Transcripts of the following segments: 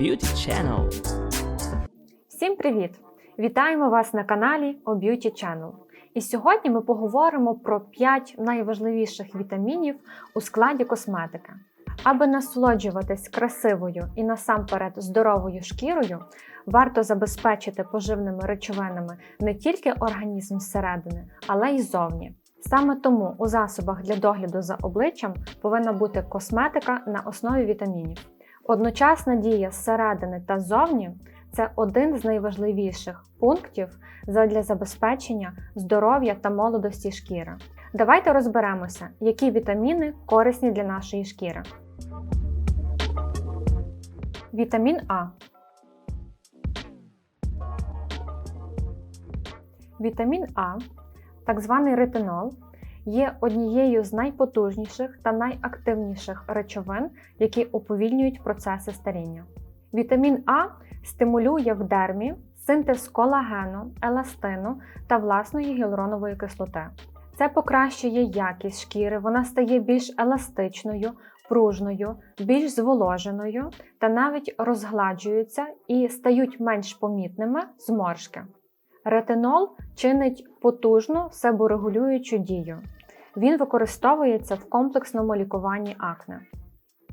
Beauty Channel. Всім привіт! Вітаємо вас на каналі O Beauty Channel. І сьогодні ми поговоримо про 5 найважливіших вітамінів у складі косметики. Аби насолоджуватись красивою і насамперед здоровою шкірою, варто забезпечити поживними речовинами не тільки організм зсередини, але й ззовні. Саме тому у засобах для догляду за обличчям повинна бути косметика на основі вітамінів. Одночасна дія зсередини та ззовні це один з найважливіших пунктів задля забезпечення здоров'я та молодості шкіри. Давайте розберемося, які вітаміни корисні для нашої шкіри. Вітамін А. Вітамін А, так званий ретинол, є однією з найпотужніших та найактивніших речовин, які уповільнюють процеси старіння. Вітамін А стимулює в дермі синтез колагену, еластину та власної гіалуронової кислоти. Це покращує якість шкіри, вона стає більш еластичною, пружною, більш зволоженою та навіть розгладжуються і стають менш помітними зморшки. Ретинол чинить потужну себорегулюючу дію. Він використовується в комплексному лікуванні акне.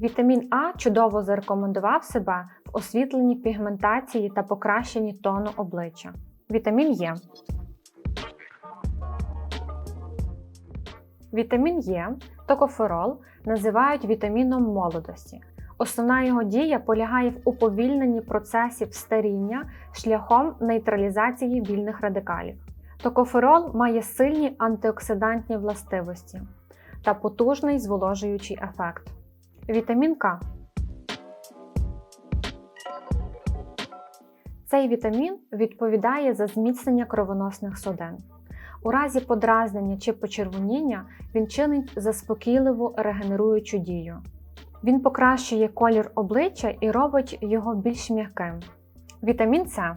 Вітамін А чудово зарекомендував себе в освітленні пігментації та покращенні тону обличчя. Вітамін Е. Вітамін Е, токоферол, називають вітаміном молодості. Основна його дія полягає в уповільненні процесів старіння шляхом нейтралізації вільних радикалів. Токоферол має сильні антиоксидантні властивості та потужний зволожуючий ефект. Вітамін К. Цей вітамін відповідає за зміцнення кровоносних судин. У разі подразнення чи почервоніння він чинить заспокійливу регенеруючу дію. Він покращує колір обличчя і робить його більш м'яким. Вітамін С.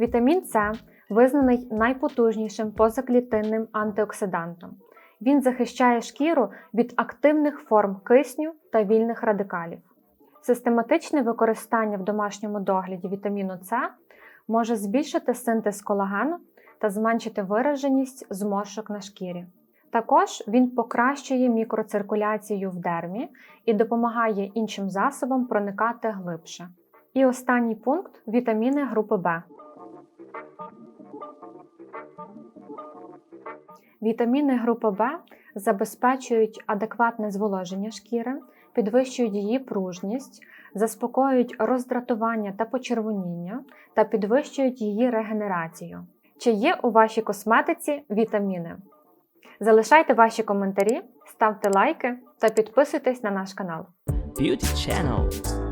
Вітамін С визнаний найпотужнішим позаклітинним антиоксидантом. Він захищає шкіру від активних форм кисню та вільних радикалів. Систематичне використання в домашньому догляді вітаміну С може збільшити синтез колагену та зменшити вираженість зморшок на шкірі. Також він покращує мікроциркуляцію в дермі і допомагає іншим засобам проникати глибше. І останній пункт вітаміни групи В. Вітаміни групи В забезпечують адекватне зволоження шкіри, підвищують її пружність, заспокоюють роздратування та почервоніння та підвищують її регенерацію. Чи є у вашій косметиці вітаміни? Залишайте ваші коментарі, ставте лайки та підписуйтесь на наш канал. Beauty Channel.